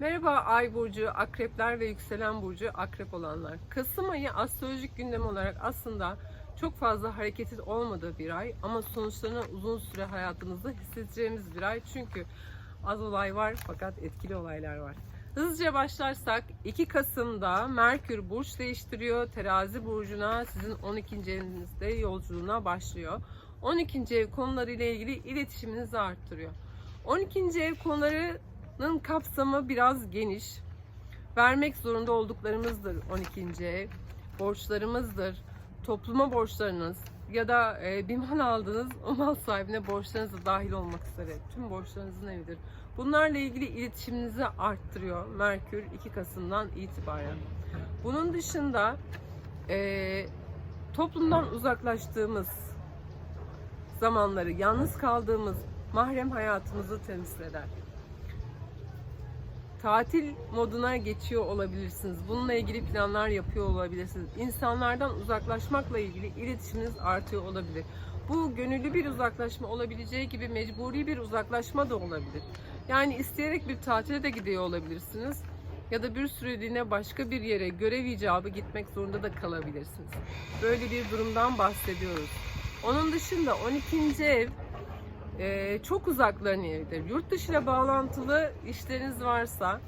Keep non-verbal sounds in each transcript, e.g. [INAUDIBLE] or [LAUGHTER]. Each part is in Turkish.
Merhaba Ay burcu, akrepler ve yükselen burcu akrep olanlar. Kasım ayı astrolojik gündem olarak aslında çok fazla hareketin olmadığı bir ay ama sonuçlarını uzun süre hayatımızda hissedeceğimiz bir ay. Çünkü az olay var fakat etkili olaylar var. Hızlıca başlarsak 2 Kasım'da Merkür burç değiştiriyor. Terazi burcuna sizin 12. evinizde yolculuğuna başlıyor. 12. ev konularıyla ilgili iletişiminizi arttırıyor. 12. ev konularının kapsamı biraz geniş. Vermek zorunda olduklarımızdır 12. ev. Borçlarımızdır. Topluma borçlarınız ya da e, bir mal aldınız o mal sahibine borçlarınız da dahil olmak üzere tüm borçlarınızın evidir. Bunlarla ilgili iletişiminizi arttırıyor Merkür 2 Kasım'dan itibaren. Bunun dışında e, toplumdan uzaklaştığımız zamanları, yalnız kaldığımız mahrem hayatımızı temsil eder. Tatil moduna geçiyor olabilirsiniz. Bununla ilgili planlar yapıyor olabilirsiniz. İnsanlardan uzaklaşmakla ilgili iletişiminiz artıyor olabilir. Bu gönüllü bir uzaklaşma olabileceği gibi mecburi bir uzaklaşma da olabilir. Yani isteyerek bir tatile de gidiyor olabilirsiniz. Ya da bir süreliğine başka bir yere görev icabı gitmek zorunda da kalabilirsiniz. Böyle bir durumdan bahsediyoruz. Onun dışında 12. ev e, çok uzakların evidir. Yurt dışı ile bağlantılı işleriniz varsa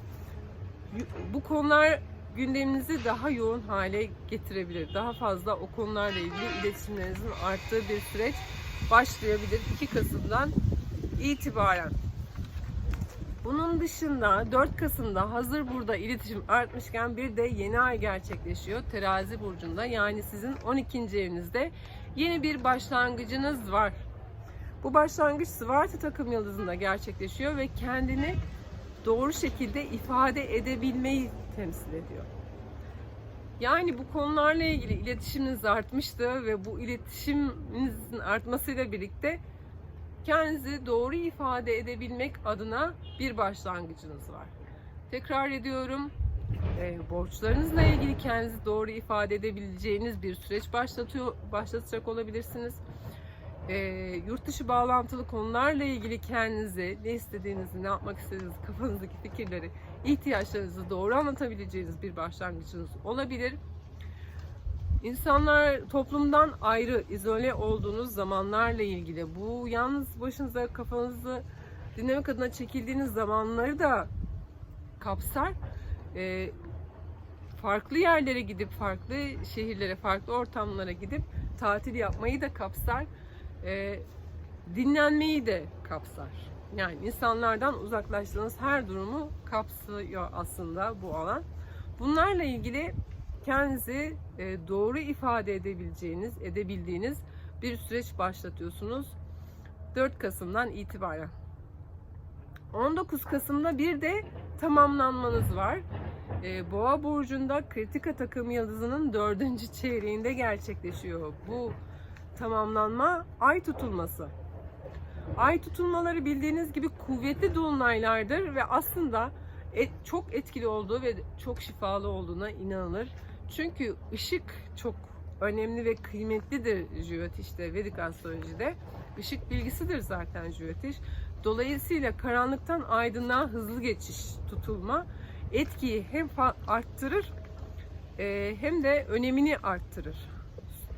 bu konular gündeminizi daha yoğun hale getirebilir. Daha fazla o konularla ilgili iletişimlerinizin arttığı bir süreç başlayabilir 2 Kasım'dan itibaren. Bunun dışında 4 Kasım'da hazır burada iletişim artmışken bir de yeni ay gerçekleşiyor Terazi burcunda. Yani sizin 12. evinizde yeni bir başlangıcınız var. Bu başlangıç Svarta takım yıldızında gerçekleşiyor ve kendini doğru şekilde ifade edebilmeyi temsil ediyor. Yani bu konularla ilgili iletişiminiz artmıştı ve bu iletişiminizin artmasıyla birlikte kendinizi doğru ifade edebilmek adına bir başlangıcınız var. Tekrar ediyorum, e, borçlarınızla ilgili kendinizi doğru ifade edebileceğiniz bir süreç başlatıyor, başlatacak olabilirsiniz. E, yurt dışı bağlantılı konularla ilgili kendinizi, ne istediğinizi, ne yapmak istediğinizi, kafanızdaki fikirleri, ihtiyaçlarınızı doğru anlatabileceğiniz bir başlangıcınız olabilir. İnsanlar toplumdan ayrı, izole olduğunuz zamanlarla ilgili bu yalnız başınıza kafanızı dinlemek adına çekildiğiniz zamanları da kapsar. Ee, farklı yerlere gidip, farklı şehirlere, farklı ortamlara gidip tatil yapmayı da kapsar. Ee, dinlenmeyi de kapsar. Yani insanlardan uzaklaştığınız her durumu kapsıyor aslında bu alan. Bunlarla ilgili kendinizi e, doğru ifade edebileceğiniz, edebildiğiniz bir süreç başlatıyorsunuz 4 Kasım'dan itibaren. 19 Kasım'da bir de tamamlanmanız var. E, Boğa burcunda kritika takım yıldızının dördüncü çeyreğinde gerçekleşiyor. Bu tamamlanma ay tutulması. Ay tutulmaları bildiğiniz gibi kuvvetli dolunaylardır ve aslında et, çok etkili olduğu ve çok şifalı olduğuna inanılır. Çünkü ışık çok önemli ve kıymetlidir Jyotish'te, Vedik astrolojide. Işık bilgisidir zaten Jyotish. Dolayısıyla karanlıktan aydınlığa hızlı geçiş tutulma etkiyi hem arttırır e, hem de önemini arttırır.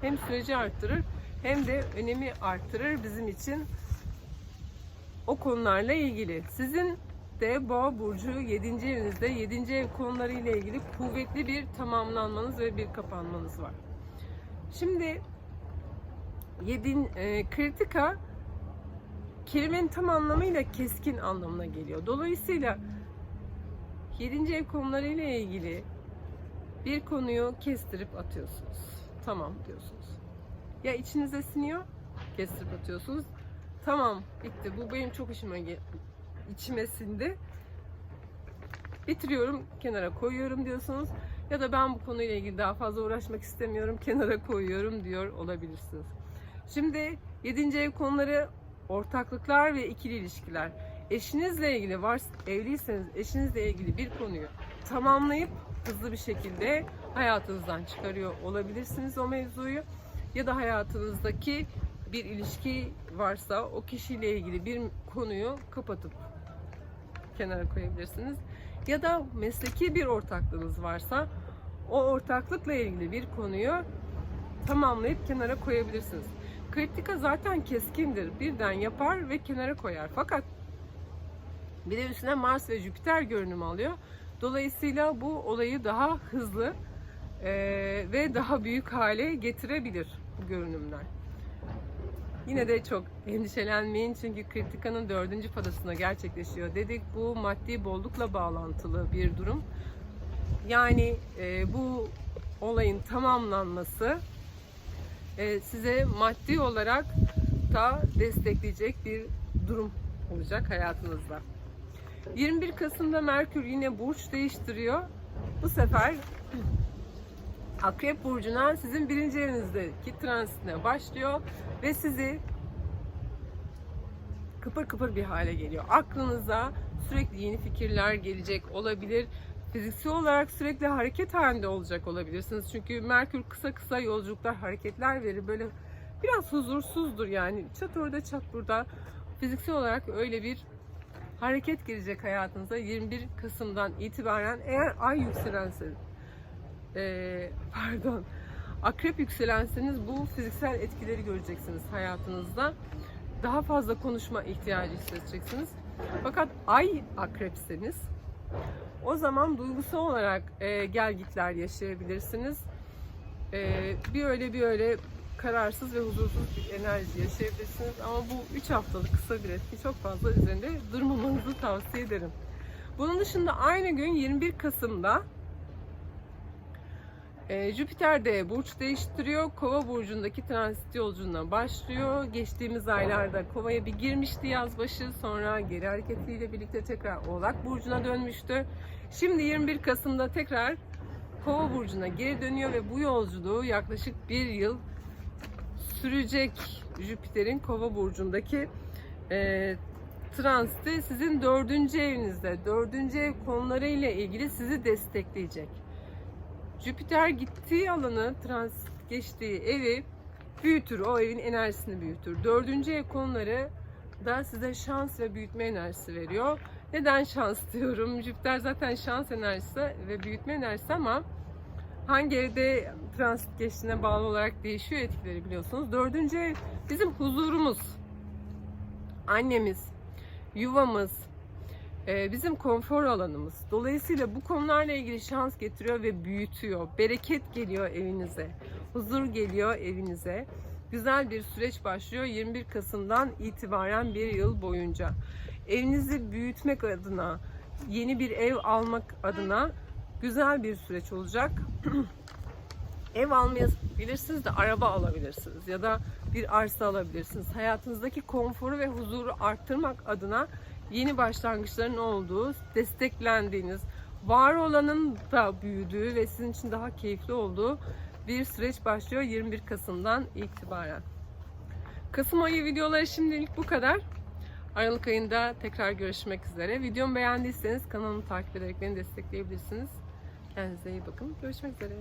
Hem süreci arttırır hem de önemi arttırır bizim için o konularla ilgili. Sizin de Boğa burcu 7. evinizde 7. ev konuları ilgili kuvvetli bir tamamlanmanız ve bir kapanmanız var. Şimdi 7 e, kritika kelimenin tam anlamıyla keskin anlamına geliyor. Dolayısıyla 7. ev konuları ilgili bir konuyu kestirip atıyorsunuz. Tamam diyorsunuz. Ya içinize siniyor, kestirip atıyorsunuz. Tamam bitti. Bu benim çok işime içime sindi. Bitiriyorum, kenara koyuyorum diyorsunuz. Ya da ben bu konuyla ilgili daha fazla uğraşmak istemiyorum, kenara koyuyorum diyor olabilirsiniz. Şimdi 7. ev konuları ortaklıklar ve ikili ilişkiler. Eşinizle ilgili var evliyseniz eşinizle ilgili bir konuyu tamamlayıp hızlı bir şekilde hayatınızdan çıkarıyor olabilirsiniz o mevzuyu. Ya da hayatınızdaki bir ilişki varsa o kişiyle ilgili bir konuyu kapatıp kenara koyabilirsiniz. Ya da mesleki bir ortaklığınız varsa o ortaklıkla ilgili bir konuyu tamamlayıp kenara koyabilirsiniz. Kritika zaten keskindir. Birden yapar ve kenara koyar. Fakat bir de üstüne Mars ve Jüpiter görünüm alıyor. Dolayısıyla bu olayı daha hızlı ve daha büyük hale getirebilir bu görünümler. Yine de çok endişelenmeyin çünkü kritikanın dördüncü fazasında gerçekleşiyor dedik. Bu maddi bollukla bağlantılı bir durum. Yani e, bu olayın tamamlanması e, size maddi olarak da destekleyecek bir durum olacak hayatınızda. 21 Kasım'da Merkür yine burç değiştiriyor. Bu sefer Akrep Burcu'na sizin birinci evinizdeki transitine başlıyor ve sizi kıpır kıpır bir hale geliyor. Aklınıza sürekli yeni fikirler gelecek olabilir. Fiziksel olarak sürekli hareket halinde olacak olabilirsiniz. Çünkü Merkür kısa kısa yolculuklar, hareketler verir. Böyle biraz huzursuzdur yani. Çat orada çat burada. Fiziksel olarak öyle bir hareket girecek hayatınıza 21 Kasım'dan itibaren eğer ay yükselenseniz ee, [LAUGHS] pardon akrep yükselenseniz bu fiziksel etkileri göreceksiniz hayatınızda. Daha fazla konuşma ihtiyacı hissedeceksiniz. Fakat ay akrepseniz o zaman duygusal olarak e, gelgitler yaşayabilirsiniz. E, bir öyle bir öyle kararsız ve huzursuz bir enerji yaşayabilirsiniz. Ama bu 3 haftalık kısa bir etki çok fazla üzerinde durmamanızı tavsiye ederim. Bunun dışında aynı gün 21 Kasım'da e, Jüpiter de burç değiştiriyor. Kova burcundaki transit yolculuğuna başlıyor. Geçtiğimiz aylarda Kova'ya bir girmişti yaz başı. Sonra geri hareketiyle birlikte tekrar Oğlak burcuna dönmüştü. Şimdi 21 Kasım'da tekrar Kova burcuna geri dönüyor ve bu yolculuğu yaklaşık bir yıl sürecek Jüpiter'in Kova burcundaki e, transiti sizin dördüncü evinizde, dördüncü ev konularıyla ilgili sizi destekleyecek. Jüpiter gittiği alanı, transit geçtiği evi büyütür. O evin enerjisini büyütür. Dördüncü ev konuları da size şans ve büyütme enerjisi veriyor. Neden şans [LAUGHS] diyorum? Jüpiter zaten şans enerjisi ve büyütme enerjisi ama hangi evde transit geçtiğine bağlı olarak değişiyor etkileri biliyorsunuz. Dördüncü ev bizim huzurumuz, annemiz, yuvamız, bizim konfor alanımız. Dolayısıyla bu konularla ilgili şans getiriyor ve büyütüyor. Bereket geliyor evinize. Huzur geliyor evinize. Güzel bir süreç başlıyor 21 Kasım'dan itibaren bir yıl boyunca. Evinizi büyütmek adına, yeni bir ev almak adına güzel bir süreç olacak. [CLEARS THROAT] ev almayabilirsiniz de araba alabilirsiniz ya da bir arsa alabilirsiniz. Hayatınızdaki konforu ve huzuru arttırmak adına yeni başlangıçların olduğu, desteklendiğiniz, var olanın da büyüdüğü ve sizin için daha keyifli olduğu bir süreç başlıyor 21 Kasım'dan itibaren. Kasım ayı videoları şimdilik bu kadar. Aralık ayında tekrar görüşmek üzere. Videomu beğendiyseniz kanalımı takip ederek beni destekleyebilirsiniz. Kendinize iyi bakın. Görüşmek üzere.